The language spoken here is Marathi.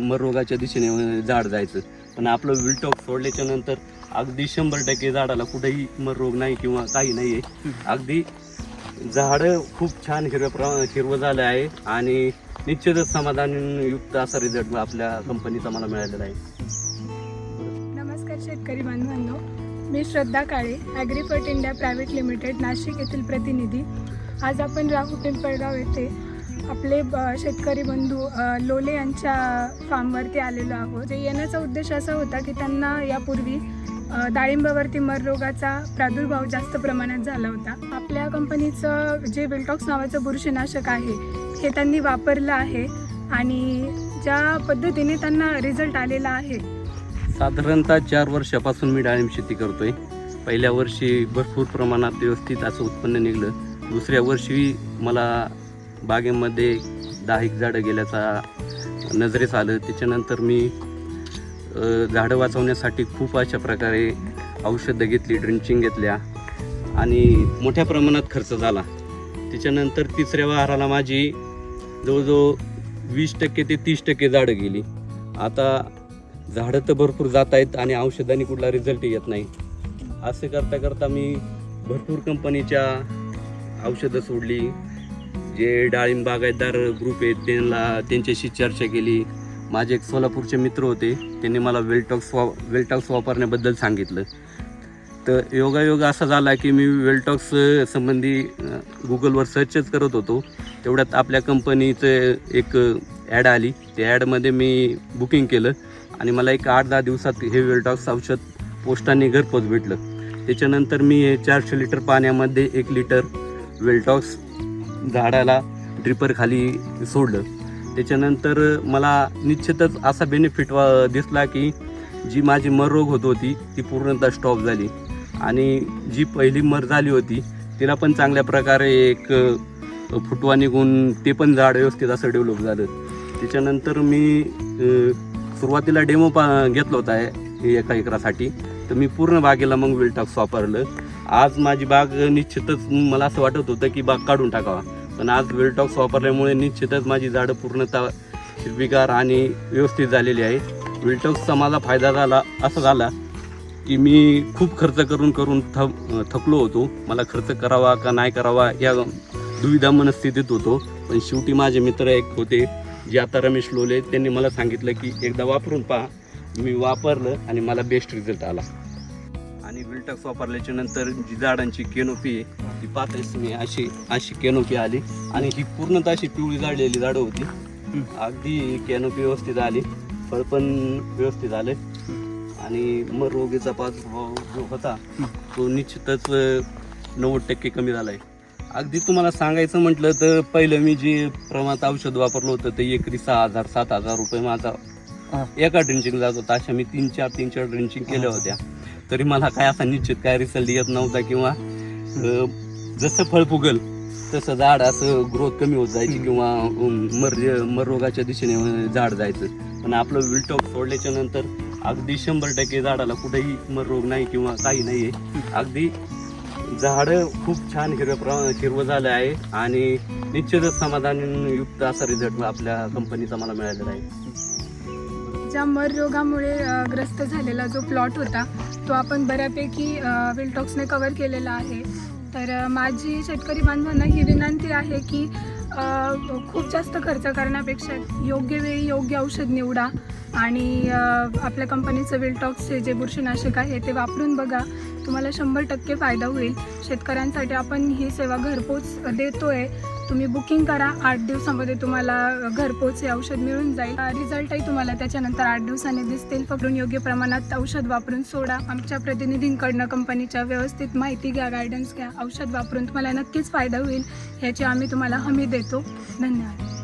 मरोगाच्या दिशेने झाड जायचं. पण आपलं विलटॉक सोडल्याच्या नंतर अगदी शंभर टक्के झाडाला कुठेही मररोग नाही किंवा काही नाही आहे. अगदी झाडं खूप छान हिरव्या प्र हिरवं झालं आहे आणि निश्चितच समाधानयुक्त असा रिझल्ट आपल्या कंपनीचा मला मिळालेला आहे. नमस्कार शेतकरी बांधवांनो. मी Shraddha Kale Agrifert India private limited Nashik येथील प्रतिनिधी. आज आपण राहू पिंपळगाव येथे आपले ब- शेतकरी बंधू लोले यांच्या फार्मवरती आलेलो आहोत. येण्याचा उद्देश असा होता की त्यांना यापूर्वी डाळिंबावरती मर रोगाचा प्रादुर्भाव जास्त प्रमाणात झाला होता. आपल्या कंपनीचं जे विल्टॉक्स नावाचं बुरशीनाशक आहे हे त्यांनी वापरलं आहे आणि ज्या पद्धतीने त्यांना रिझल्ट आलेला आहे. साधारणतः चार वर्षापासून मी डाळिंब शेती करतोय. पहिल्या वर्षी भरपूर प्रमाणात व्यवस्थित असं उत्पन्न निघलं. दुसऱ्या वर्षी मला बागेमध्ये दहा एक झाडं गेल्याचा नजरेस आलं. त्याच्यानंतर मी झाडं वाचवण्यासाठी खूप अशा प्रकारे औषधं घेतली ड्रिंचिंग घेतल्या आणि मोठ्या प्रमाणात खर्च झाला. त्याच्यानंतर तिसऱ्या वाराला माझी जवळजवळ वीस टक्के ते तीस टक्के झाडं गेली. आता झाडं तर भरपूर जात आहेत आणि औषधांनी कुठला रिझल्ट येत नाही. असे करता करता मी भरपूर कंपनीच्या औषधं सोडली. जे डाळिंब बागायतदार ग्रुप आहेत त्यांना त्यांच्याशी चर्चा केली. माझे एक सोलापूरचे मित्र होते त्यांनी मला वेलटॉक्स वा वेलटॉक्स वापरण्याबद्दल सांगितलं. तर योगायोग असा झाला की मी वेलटॉक्स संबंधी गुगलवर सर्चच करत होतो. तेवढ्यात आपल्या कंपनीचं एक ॲड आली. त्या ॲडमध्ये मी बुकिंग केलं आणि मला एक आठ दहा दिवसात हे वेलटॉक्स औषध पोस्टाने घरपोच भेटलं. त्याच्यानंतर मी चारशे लिटर पाण्यामध्ये एक लिटर वेलटॉक्स झाडाला ड्रिपर खाली सोडलं. त्याच्यानंतर मला निश्चितच असा बेनिफिट वा दिसला की जी माझी मर रोग होत होती ती पूर्णतः स्टॉप झाली. आणि जी पहिली मर झाली होती तिला पण चांगल्या प्रकारे एक फुटवा निघून ते पण झाड व्यवस्थित असं डेव्हलप झालं. त्याच्यानंतर मी सुरुवातीला डेमो पा घेतला होता हे एका एकरासाठी. तर मी पूर्ण बागेला मग विलटॉक्स वापरलं. आज माझी बाग निश्चितच मला असं वाटत होतं की बाग काढून टाकावा. पण आज विलटॉक्स वापरल्यामुळे निश्चितच माझी झाडं पूर्णतः हिरवीगार आणि व्यवस्थित झालेली आहे. विल्टॉक्सचा माझा फायदा झाला असा झाला की मी खूप खर्च करून करून थ थकलो होतो. मला खर्च करावा का नाही करावा या दुविधा मनस्थितीत होतो. पण शेवटी माझे मित्र एक होते जे आता रमेश लोले. त्यांनी मला सांगितलं की एकदा वापरून पहा. मी वापरलं आणि मला बेस्ट रिझल्ट आला. आणि विल्टक्स वापरल्याच्या नंतर जी झाडांची केनोपी आहे ती पाहताच तुम्ही अशी अशी केनोपी आली. आणि ही पूर्णतः अशी पिवळी झाडलेली झाडं होती. अगदी केनोपी व्यवस्थित आली. फळ पण व्यवस्थित आले. आणि मग रोगीचा प्रादुर्भाव जो होता तो निश्चितच नव्वद टक्के कमी झाला आहे अगदी तुम्हाला सांगायचं म्हटलं तर पहिलं मी जे प्रमाणात औषध वापरलं होतं ते एकरी सहा हजार सात हजार रुपये माझा. एका ड्रिंचिंग जात होता. अशा मी तीन चार तीन चार ड्रिंचिंग केल्या होत्या. तरी मला काय असा निश्चित काय रिझल्ट येत नव्हता किंवा जसं फळ फुगल तसं झाड असं ग्रोथ कमी होत जायची किंवा मर मर रोगाच्या दिशेने झाड जायचं. पण आपलं विलटॉप सोडल्याच्या नंतर अगदी शंभर टक्के झाडाला कुठेही मर रोग नाही किंवा काही नाही आहे अगदी झाडं खूप छान हिरव्या प्र हिरवं झालं आहे आणि निश्चितच समाधानयुक्त असा रिझल्ट आपल्या कंपनीचा मला मिळालेला आहे. ज्या मर रोगामुळे ग्रस्त झालेला जो प्लॉट होता तो आपण बऱ्यापैकी विलटॉक्सने कवर केलेला आहे. तर माझी शेतकरी बांधवांना ही विनंती आहे की खूप जास्त खर्च करण्यापेक्षा योग्य वेळी योग्य औषध निवडा. आणि आपल्या कंपनीचं विलटॉक्सचे जे बुरशीनाशक आहे ते वापरून बघा. तुम्हाला शंभर टक्के फायदा होईल. शेतकऱ्यांसाठी आपण ही सेवा घरपोच देतो आहे तुम्ही बुकिंग करा. आठ दिवसामध्ये तुम्हाला घरपोच हे औषध मिळून जाईल. रिझल्टही तुम्हाला त्याच्यानंतर आठ दिवसांनी दिसतील. पकडून योग्य प्रमाणात औषध वापरून सोडा. आमच्या प्रतिनिधींकडनं कंपनीच्या व्यवस्थित माहिती घ्या गायडन्स घ्या. औषध वापरून तुम्हाला नक्कीच फायदा होईल. ह्याची आम्ही तुम्हाला हमी देतो. धन्यवाद.